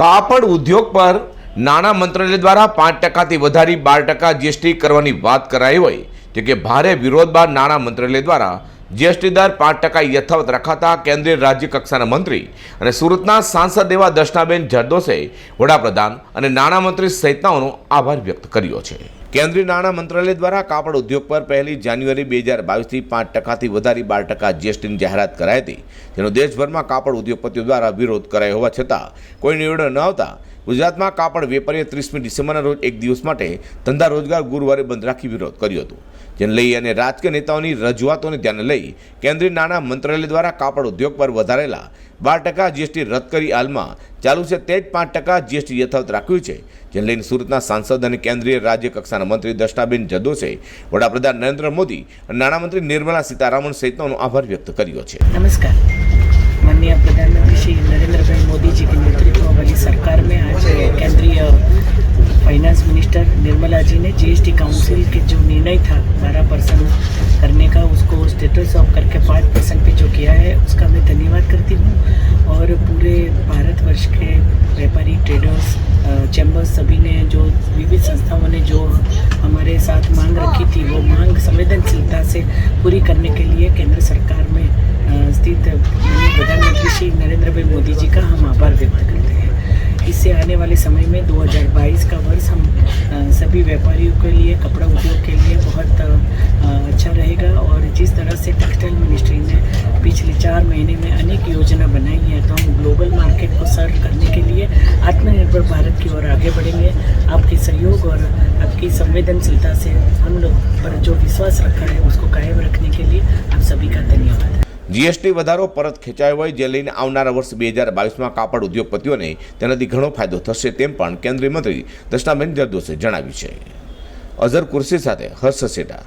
કાપડ ઉદ્યોગ પર નાણાં મંત્રાલય દ્વારા પાંચ ટકાથી વધારી બાર ટકા જીએસટી કરવાની વાત કરાઈ હોય જો કે ભારે વિરોધ બાદ નાણાં મંત્રાલય દ્વારા જીએસટી દર પાંચ ટકા યથાવત રખાતા કેન્દ્રીય રાજ્ય કક્ષાના મંત્રી અને સુરતના સાંસદ એવા દર્શનાબેન જરદોસે વડાપ્રધાન અને નાણામંત્રી સહિતનાઓનો આભાર વ્યક્ત કર્યો છે. કેન્દ્રીય નાણાં મંત્રાલય દ્વારા કાપડ ઉદ્યોગ પર પહેલી જાન્યુઆરી બે હજાર બાવીસથી પાંચ ટકાથી વધારી બાર ટકા જીએસટીની જાહેરાત કરાઈ હતી. જેનો દેશભરમાં કાપડ ઉદ્યોગપતિઓ દ્વારા વિરોધ કરાયો હોવા છતાં કોઈ નિર્ણય ન આવતા ગુજરાતમાં કાપડ વેપારીએ ત્રીસમી ડિસેમ્બરના રોજ એક દિવસ માટે ધંધા રોજગાર ગુરુવારે બંધ રાખી વિરોધ કર્યો હતો. જેને લઈ અને રાજકીય નેતાઓની રજૂઆતોને ધ્યાને લઈ કેન્દ્રીય નાણાં મંત્રાલય દ્વારા કાપડ ઉદ્યોગ પર વધારેલા બાર ટકા જીએસટી રદ કરી હાલમાં ચાલુ છે તે જ પાંચ ટકા જીએસટી યથાવત રાખ્યું છે જેને લઈને સુરતના સાંસદ અને કેન્દ્રીય રાજ્ય કક્ષાના મંત્રી દર્શનાબેન જદોસે વડાપ્રધાન નરેન્દ્ર મોદી અને નાણામંત્રી નિર્મલા સીતારામન સહિતનો આભાર વ્યક્ત કર્યો છે नमस्कार माननीय प्रधानमंत्री श्री नरेंद्र भाई मोदी जी के नेतृत्व वाली सरकार में आज केंद्रीय फाइनेंस मिनिस्टर निर्मला जी ने जीएसटी काउंसिल के जो निर्णय था बारह परसेंट ट्रेडर्स चैम्बर्स सभी ने जो विविध संस्थाओं ने जो हमारे साथ मांग रखी थी, वो मांग संवेदनशीलता से पूरी करने के लिए केंद्र सरकार में स्थित प्रधानमंत्री श्री नरेंद्र भाई मोदी जी का हम आभार व्यक्त करते हैं। इससे आने वाले समय में 2022 का वर्ष हम सभी व्यापारियों के लिए, कपड़ा उद्योग के लिए बहुत अच्छा रहेगा और जिस तरह से टेक्सटाइल मिनिस्ट्री ने पिछले चार महीने में अनेक योजना बनाई है तो हम ग्लोबल आत्मनिर्भर भारत की ओर आगे बढ़ेंगे आपके सहयोग और आपकी संवेदनशीलता से हम लोग पर जो विश्वास रखा है उसको कायम रखने के लिए आप सभी का धन्यवाद જીએસટી વધારો પરત ખેંચાયો હોય જે લઈને આવનારા વર્ષ બે હજાર બાવીસમાં કાપડ ઉદ્યોગપતિઓને તેનાથી ઘણો ફાયદો થશે તેમ પણ કેન્દ્રીય મંત્રી દર્શનાબેન જરદોસે જણાવ્યું છે અઝર કુર્સી સાથે હર્ષ સેટા